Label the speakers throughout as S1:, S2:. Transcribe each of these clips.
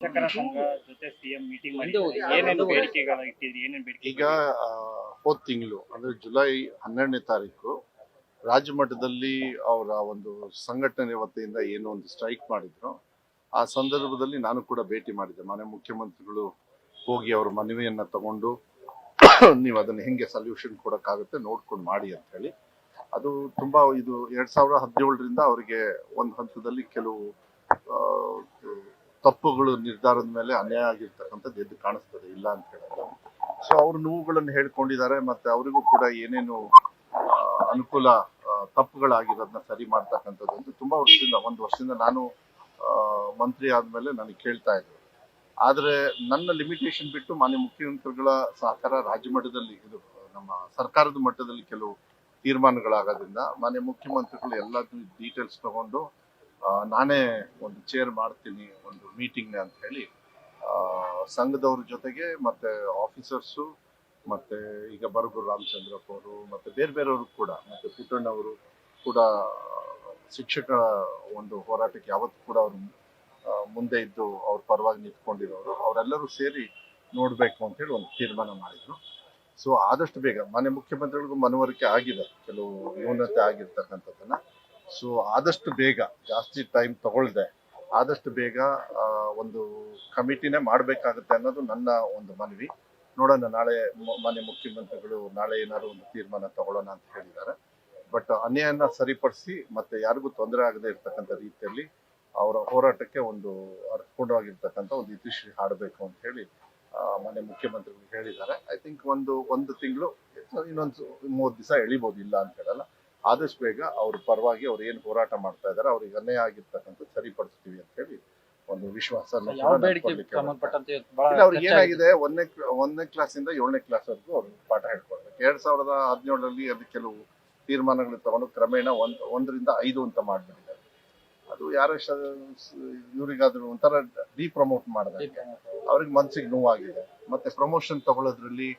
S1: ಶಿಕ್ಷಕರ ಸಂಘ ಜೊತೆ ಸಿಎಂ ಮೀಟಿಂಗ್ ಮಾಡಿದ್ದಾರೆ. ಏನೇನು ಬೇಡಿಕೆಗಳ ಇಟ್ಟಿದ್ರಿ ಏನೇನು ಬೇಡಿಕೆ
S2: ಈಗ ಹೋದ್ ತಿಂಗಳು ಅಂದ್ರೆ ಜುಲೈ ಹನ್ನೆರಡನೇ ತಾರೀಕು ರಾಜ್ಯ ಮಟ್ಟದಲ್ಲಿ ಅವರ ಒಂದು ಸಂಘಟನೆ ವತಿಯಿಂದ ಏನೋ ಒಂದು ಸ್ಟ್ರೈಕ್ ಮಾಡಿದ್ರು. ಆ ಸಂದರ್ಭದಲ್ಲಿ ನಾನು ಕೂಡ ಭೇಟಿ ಮಾಡಿದ್ದೆ. ಮನೆ ಮುಖ್ಯಮಂತ್ರಿಗಳು ಹೋಗಿ ಅವ್ರ ಮನವಿಯನ್ನ ತಗೊಂಡು ನೀವು ಅದನ್ನ ಹೆಂಗೆ ಸೊಲ್ಯೂಷನ್ ಕೊಡಕ್ಕಾಗುತ್ತೆ ನೋಡ್ಕೊಂಡು ಮಾಡಿ ಅಂತ ಹೇಳಿ. ಅದು ತುಂಬಾ ಇದು ಎರಡ್ ಸಾವಿರದ ಹದಿನೇಳರಿಂದ ಅವರಿಗೆ ಒಂದು ಹಂತದಲ್ಲಿ ಕೆಲವು ತಪ್ಪುಗಳು ನಿರ್ಧಾರದ ಮೇಲೆ ಅನ್ಯಾಯ ಆಗಿರ್ತಕ್ಕಂಥದ್ದು ಎದ್ದು ಕಾಣಿಸ್ತದೆ, ಇಲ್ಲ ಅಂತ ಹೇಳಿದ್ರೆ ಸೊ ಅವರು ನೋವುಗಳನ್ನು ಹೇಳ್ಕೊಂಡಿದ್ದಾರೆ ಮತ್ತೆ ಅವರಿಗೂ ಕೂಡ ಏನೇನು ಅನುಕೂಲ ತಪ್ಪುಗಳಾಗಿರೋದನ್ನ ಸರಿ ಮಾಡ್ತಕ್ಕಂಥದ್ದು ಅಂತ ತುಂಬಾ ವರ್ಷದಿಂದ, ಒಂದು ವರ್ಷದಿಂದ ನಾನು ಮಂತ್ರಿ ಆದ್ಮೇಲೆ ನನಗೆ ಕೇಳ್ತಾ ಇದ್ರು. ಆದರೆ ನನ್ನ ಲಿಮಿಟೇಷನ್ ಬಿಟ್ಟು ಮಾನ್ಯ ಮುಖ್ಯಮಂತ್ರಿಗಳ ಸಹಕಾರ ರಾಜ್ಯ ಮಟ್ಟದಲ್ಲಿ, ಇದು ನಮ್ಮ ಸರ್ಕಾರದ ಮಟ್ಟದಲ್ಲಿ ಕೆಲವು ತೀರ್ಮಾನಗಳಾಗೋದ್ರಿಂದ ಮಾನ್ಯ ಮುಖ್ಯಮಂತ್ರಿಗಳು ಎಲ್ಲ ಡೀಟೇಲ್ಸ್ ತಗೊಂಡು ನಾನೇ ಒಂದು ಚೇರ್ ಮಾಡ್ತೀನಿ, ಒಂದು ಮೀಟಿಂಗ್ ಅಂತ ಹೇಳಿ ಸಂಘದವ್ರ ಜೊತೆಗೆ ಮತ್ತೆ ಆಫೀಸರ್ಸು ಮತ್ತೆ ಈಗ ಬರಗೂರು ರಾಮಚಂದ್ರಪ್ಪ ಅವರು, ಮತ್ತೆ ಬೇರೆ ಬೇರೆಯವರು ಕೂಡ, ಮತ್ತೆ ಪುಟ್ಟಣ್ಣವರು ಕೂಡ, ಶಿಕ್ಷಕರ ಒಂದು ಹೋರಾಟಕ್ಕೆ ಯಾವತ್ತು ಕೂಡ ಅವರು ಮುಂದೆ ಇದ್ದು ಅವ್ರ ಪರವಾಗಿ ನಿಂತ್ಕೊಂಡಿರೋರು, ಅವರೆಲ್ಲರೂ ಸೇರಿ ನೋಡಬೇಕು ಅಂತ ಹೇಳಿ ಒಂದು ತೀರ್ಮಾನ ಮಾಡಿದ್ರು. ಸೊ ಆದಷ್ಟು ಬೇಗ ಮನೆ ಮುಖ್ಯಮಂತ್ರಿಗಳಿಗೂ ಮನವರಿಕೆ ಆಗಿದೆ. ಕೆಲವು ನ್ಯೂನತೆ ಆಗಿರ್ತಕ್ಕಂಥದ್ದನ್ನ. ಸೊ ಆದಷ್ಟು ಬೇಗ, ಜಾಸ್ತಿ ಟೈಮ್ ತಗೊಳ್ದೆ, ಆದಷ್ಟು ಬೇಗ ಒಂದು ಕಮಿಟಿನೇ ಮಾಡಬೇಕಾಗುತ್ತೆ ಅನ್ನೋದು ನನ್ನ ಒಂದು ಮನವಿ. ನೋಡೋಣ, ನಾಳೆ ಮಾನ್ಯ ಮುಖ್ಯಮಂತ್ರಿಗಳು ನಾಳೆ ಏನಾದ್ರು ಒಂದು ತೀರ್ಮಾನ ತಗೊಳ್ಳೋಣ ಅಂತ ಹೇಳಿದ್ದಾರೆ. ಬಟ್ ಅನ್ಯಾಯನ ಸರಿಪಡಿಸಿ ಮತ್ತೆ ಯಾರಿಗೂ ತೊಂದರೆ ಆಗದೆ ಇರ್ತಕ್ಕಂಥ ರೀತಿಯಲ್ಲಿ ಅವರ ಹೋರಾಟಕ್ಕೆ ಒಂದು ಅರ್ಥಪೂರ್ಣವಾಗಿರ್ತಕ್ಕಂಥ ಒಂದು ಇತಿಶ್ರೀ ಹಾಡಬೇಕು ಅಂತ ಹೇಳಿ ಮಾನ್ಯ ಮುಖ್ಯಮಂತ್ರಿಗಳು ಹೇಳಿದ್ದಾರೆ. ಐ ಥಿಂಕ್ ಒಂದು ಒಂದು ತಿಂಗಳು, ಇನ್ನೊಂದು ಮೂವತ್ತು ದಿವಸ ಎಳಿಬೋದು ಇಲ್ಲ ಅಂತ ಹೇಳಲ್ಲ. ಆದಷ್ಟು ಬೇಗ ಅವ್ರ ಪರವಾಗಿ ಅವ್ರು ಏನು ಹೋರಾಟ ಮಾಡ್ತಾ ಇದಾರೆ ಅವ್ರಿಗೆ ಅನ್ಯಾಯ ಆಗಿರ್ತಕ್ಕಂಥ ಸರಿಪಡಿಸ್ತೀವಿ ಅಂತ ಹೇಳಿ ಒಂದು ವಿಶ್ವಾಸ ಅವ್ರಿಗೆ ಏನಾಗಿದೆ? ಒಂದನೇ ಒಂದನೇ ಕ್ಲಾಸಿಂದ ಏಳನೇ ಕ್ಲಾಸ್ ವರೆಗೂ ಅವ್ರು ಪಾಠ ಹೇಳ್ಕೊಡ್ಬೇಕು. ಎರಡ್ ಸಾವಿರದ ಹದಿನೇಳರಲ್ಲಿ ಅದು ಕೆಲವು ತೀರ್ಮಾನಗಳು ತಗೊಂಡು ಕ್ರಮೇಣ ಒಂದ್ ಒಂದರಿಂದ ಐದು ಅಂತ ಮಾಡ್ಬಿಟ್ಟಿದ್ದಾರೆ. ಅದು ಯಾರ ಇವರಿಗಾದ್ರೂ ಒಂಥರ ಡಿಪ್ರಮೋಟ್ ಮಾಡಿದಾಗ. ಅವ್ರಿಗೆ ಮನ್ಸಿಗೆ ನೋವಾಗಿದೆ. ಮತ್ತೆ ಪ್ರಮೋಷನ್ ತಗೊಳ್ಳೋದ್ರಲ್ಲಿ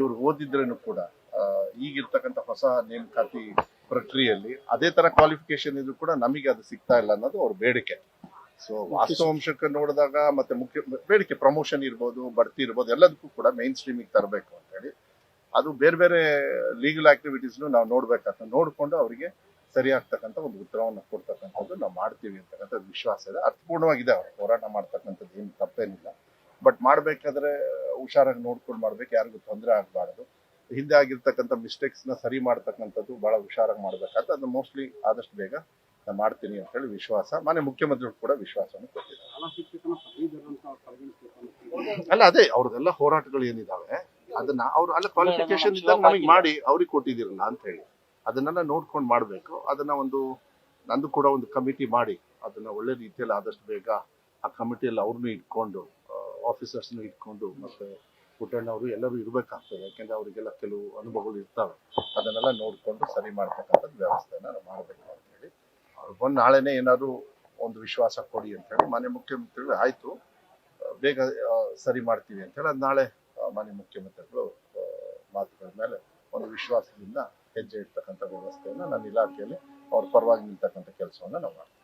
S2: ಇವ್ರು ಓದಿದ್ರೇನು ಕೂಡ ಈಗಿರ್ತಕ್ಕಂಥ ಹೊಸ ನೇಮಕಾತಿ ಪ್ರಕ್ರಿಯೆಯಲ್ಲಿ ಅದೇ ತರ ಕ್ವಾಲಿಫಿಕೇಶನ್ ಇದ್ರು ಕೂಡ ನಮಗೆ ಅದು ಸಿಗ್ತಾ ಇಲ್ಲ ಅನ್ನೋದು ಅವ್ರ ಬೇಡಿಕೆ. ಸೊ ವಾಸ್ತವಾಂಶಕ್ಕೆ ನೋಡಿದಾಗ ಮತ್ತೆ ಮುಖ್ಯ ಬೇಡಿಕೆ ಪ್ರಮೋಷನ್ ಇರ್ಬೋದು, ಬಡ್ತಿ ಇರ್ಬೋದು, ಎಲ್ಲದಕ್ಕೂ ಕೂಡ ಮೈನ್ ಸ್ಟ್ರೀಮಿಗೆ ತರಬೇಕು ಅಂತ ಹೇಳಿ ಅದು ಬೇರೆ ಬೇರೆ ಲೀಗಲ್ ಆಕ್ಟಿವಿಟೀಸ್ನು ನಾವು ನೋಡ್ಬೇಕಂತ ನೋಡ್ಕೊಂಡು ಅವರಿಗೆ ಸರಿಯಾಗ್ತಕ್ಕಂಥ ಒಂದು ಉತ್ತರವನ್ನು ಕೊಡ್ತಕ್ಕಂಥದ್ದು ನಾವು ಮಾಡ್ತೀವಿ ಅಂತಕ್ಕಂಥ ವಿಶ್ವಾಸ ಇದೆ. ಅರ್ಥಪೂರ್ಣವಾಗಿದೆ ಅವ್ರು. ಹೋರಾಟ ಮಾಡ್ತಕ್ಕಂಥದ್ದು ಏನು ತಪ್ಪೇನಿಲ್ಲ. ಬಟ್ ಮಾಡ್ಬೇಕಾದ್ರೆ ಹುಷಾರಾಗಿ ನೋಡ್ಕೊಂಡು ಮಾಡ್ಬೇಕು. ಯಾರಿಗೂ ತೊಂದರೆ ಆಗಬಾರ್ದು. ಹಿಂದೆ ಆಗಿರ್ತಕ್ಕಂಥ ಮಿಸ್ಟೇಕ್ಸ್ನ ಸರಿ ಮಾಡ್ತಕ್ಕಂಥದ್ದು ಬಹಳ ಹುಷಾರಾಗಿ ಮಾಡಬೇಕಂತ ಅದನ್ನ ಮೋಸ್ಟ್ಲಿ ಆದಷ್ಟು ಬೇಗ ನಾನು ಮಾಡ್ತೀನಿ ಅಂತ ಹೇಳಿ ವಿಶ್ವಾಸ. ಮನೆ ಮುಖ್ಯಮಂತ್ರಿಗಳು ಕೂಡ ವಿಶ್ವಾಸವನ್ನು ಕೊಟ್ಟಿದ್ದಾರೆ. ಅಲ್ಲ, ಅದೇ ಅವ್ರದೆಲ್ಲ ಹೋರಾಟಗಳು ಏನಿದಾವೆ? ಅದನ್ನ ಅವ್ರು, ಅಲ್ಲ ಕ್ವಾಲಿಫಿಕೇಶನ್ ನಮಗೆ ಮಾಡಿ ಅವ್ರಿಗೆ ಕೊಟ್ಟಿದ್ದೀರಲ್ಲ ಅಂತ ಹೇಳಿ ಅದನ್ನೆಲ್ಲ ನೋಡ್ಕೊಂಡು ಮಾಡ್ಬೇಕು. ಅದನ್ನ ಒಂದು, ನಂದು ಕೂಡ ಒಂದು ಕಮಿಟಿ ಮಾಡಿ, ಅದನ್ನ ಒಳ್ಳೆ ರೀತಿಯಲ್ಲಿ ಆದಷ್ಟು ಬೇಗ ಆ ಕಮಿಟಿಯಲ್ಲಿ ಅವ್ರನ್ನೂ ಇಟ್ಕೊಂಡು ಆಫೀಸರ್ಸ್ನು ಇಟ್ಕೊಂಡು ಮತ್ತೆ ಪುಟ್ಟಣ್ಣವರು ಎಲ್ಲರೂ ಇರಬೇಕಾಗ್ತದೆ. ಯಾಕೆಂದ್ರೆ ಅವರಿಗೆಲ್ಲ ಕೆಲವು ಅನುಭವಗಳು ಇರ್ತಾವೆ. ಅದನ್ನೆಲ್ಲ ನೋಡ್ಕೊಂಡು ಸರಿ ಮಾಡ್ತಕ್ಕಂಥದ್ದು ವ್ಯವಸ್ಥೆನ ನಾವು ಮಾಡಬೇಕು ಅಂತ ಹೇಳಿ. ಅವ್ರು ಬಂದು ನಾಳೆನೇ ಏನಾದ್ರು ಒಂದು ವಿಶ್ವಾಸ ಕೊಡಿ ಅಂತ ಹೇಳಿ ಮಾನ್ಯ ಮುಖ್ಯಮಂತ್ರಿಗಳು ಆಯ್ತು ಬೇಗ ಸರಿ ಮಾಡ್ತೀವಿ ಅಂತ ಹೇಳಿ, ಅದು ನಾಳೆ ಮನೆ ಮುಖ್ಯಮಂತ್ರಿಗಳು ಮಾತುಗಳ ಮೇಲೆ ಒಂದು ವಿಶ್ವಾಸದಿಂದ ಹೆಜ್ಜೆ ಇಡ್ತಕ್ಕಂಥ ವ್ಯವಸ್ಥೆಯನ್ನು ನನ್ನ ಇಲಾಖೆಯಲ್ಲಿ ಅವ್ರ ಪರವಾಗಿ ನಿಲ್ತಕ್ಕಂಥ ಕೆಲಸವನ್ನ ನಾವು ಮಾಡ್ತೀವಿ.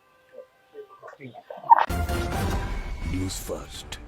S3: ಫಸ್ಟ್